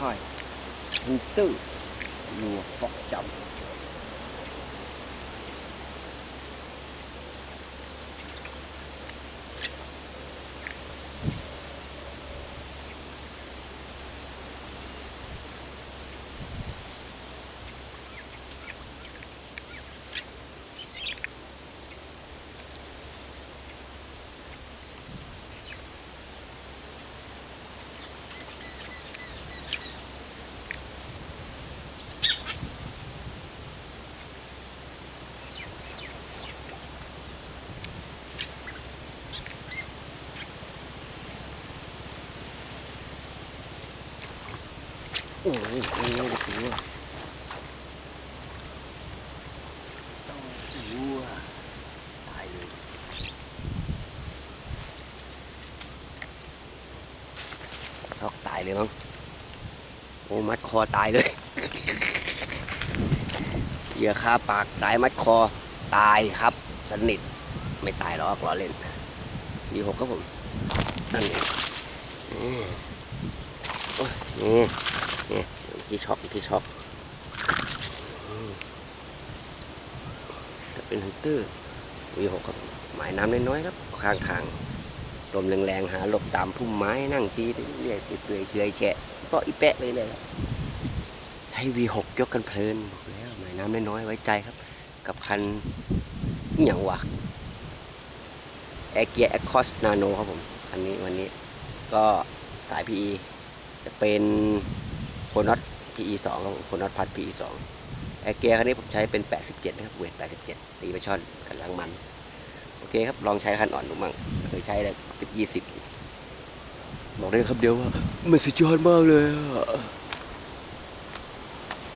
ค่ายฮันเโอ้โอ้ยถือว่าต้องถือว่าตายเลยช็อกตายเลยมั้งโอ้มัดคอตายเลยเหยื่อคาปากสายมัดคอตายครับ สนิท ไม่ตายหรอกล้อเล่นดีหกครับผมนั่นเองนี่ โอ้ยนี่นี่ที่ช็อกที่ช็อกจะเป็นฮันเตอร์วีหกครับหมายน้ำน้อยๆครับ ข้างทางลมแรงๆหาหลบตามพุ่มไม้นั่งตีไปเรื่อยๆเปื่อยเฉยแฉะเปาะอีแปะไปเลยครับให้วีหกยกกันเพลินบอกแล้วหมายน้ำน้อยๆไว้ใจครับ กับคันอย่างวะแอร์เกียร์แอคคอสนาโนครับผมคันนี้วันนี้ก็สาย PE จะเป็น โคน็อต PE 2ครับผมโคน็อตพัด PE 2แอร์เกียร์คันนี้ผมใช้เป็น 87 นะครับเวท87 ตีไปช่อนกันล้างมัน โอเคครับ ลองใช้คันอ่อนดูมั่งเคยใช้ได้10 20บอกได้คำเดียวว่า มันสุดยอดมากเลยอะ